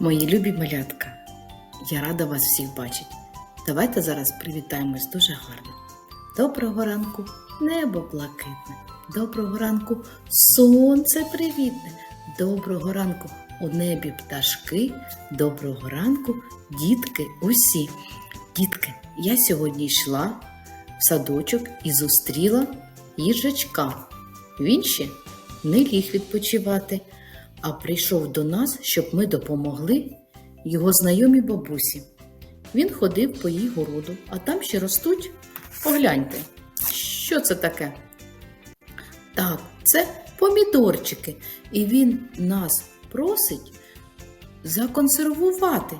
Мої любі малятка, я рада вас всіх бачити. Давайте зараз привітаємось дуже гарно. Доброго ранку, небо блакитне. Доброго ранку, сонце привітне. Доброго ранку у небі пташки. Доброго ранку, дітки усі. Дітки, я сьогодні йшла в садочок і зустріла їжачка. Він ще не ліг відпочивати, а прийшов до нас, щоб ми допомогли його знайомій бабусі. Він ходив по її городу, а там ще ростуть. Погляньте, що це таке? Так, це помідорчики, і він нас просить законсервувати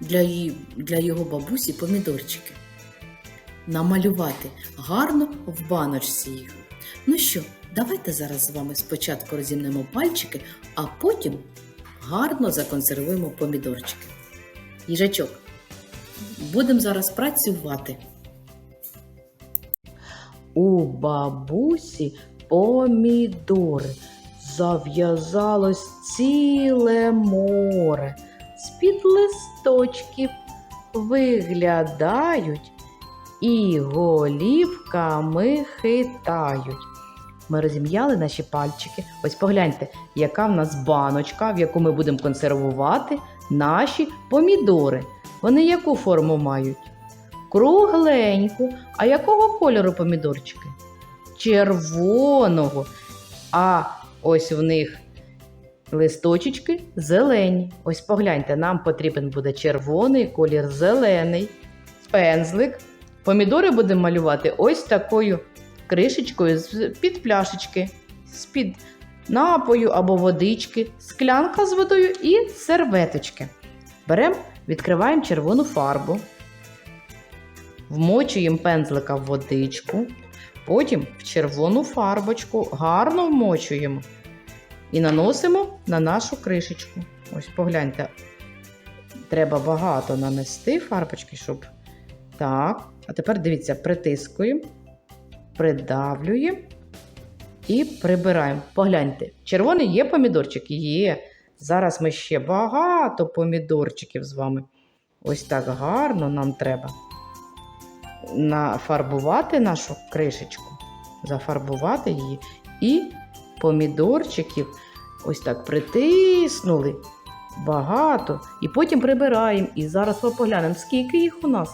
для, її, для його бабусі помідорчики. Намалювати гарно в баночці їх. Ну що, давайте зараз з вами спочатку розімнемо пальчики, а потім гарно законсервуємо помідорчики. Їжачок, будемо зараз працювати. У бабусі помідори зав'язалось ціле море. З-під листочків виглядають і голівками хитають. Ми розім'яли наші пальчики. Ось погляньте, яка в нас баночка, в яку ми будемо консервувати наші помідори. Вони яку форму мають? Кругленьку. А якого кольору помідорчики? Червоного. А ось в них листочечки зелені. Ось погляньте, нам потрібен буде червоний колір зелений. Пензлик. Помідори будемо малювати ось такою кришечкою з-під пляшечки, з-під напою або водички, склянка з водою і серветочки. Беремо, відкриваємо червону фарбу, вмочуємо пензлика в водичку, потім в червону фарбочку гарно вмочуємо і наносимо на нашу кришечку. Ось погляньте, треба багато нанести фарбочки, щоб. Так, а тепер дивіться, притискуємо, придавлюємо і прибираємо. Погляньте, червоний є помідорчик? Є. Зараз ми ще багато помідорчиків з вами. Ось так гарно нам треба нафарбувати нашу кришечку, зафарбувати її і помідорчиків ось так притиснули багато. І потім прибираємо. І зараз ми поглянемо, скільки їх у нас.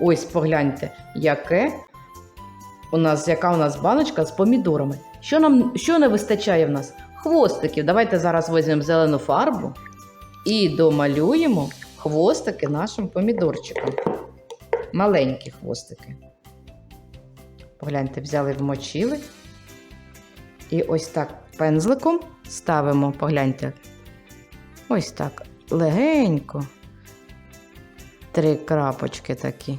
Ось погляньте, яке у нас, яка у нас баночка з помідорами. Що нам що не вистачає в нас? Хвостиків. Давайте зараз візьмемо зелену фарбу і домалюємо хвостики нашим помідорчикам. Маленькі хвостики. Погляньте, взяли, вмочили. І ось так пензликом ставимо, погляньте. Ось так легенько. Три крапочки такі.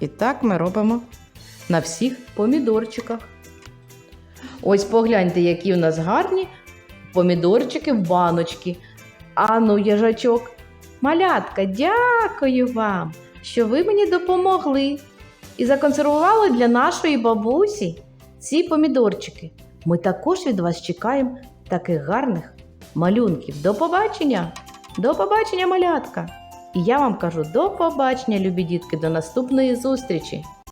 І так ми робимо на всіх помідорчиках. Ось погляньте, які у нас гарні помідорчики в баночці. Ану, їжачок, малятка, дякую вам, що ви мені допомогли і законсервували для нашої бабусі ці помідорчики. Ми також від вас чекаємо таких гарних малюнків. До побачення! До побачення, малятка! І я вам кажу до побачення, любі дітки, до наступної зустрічі!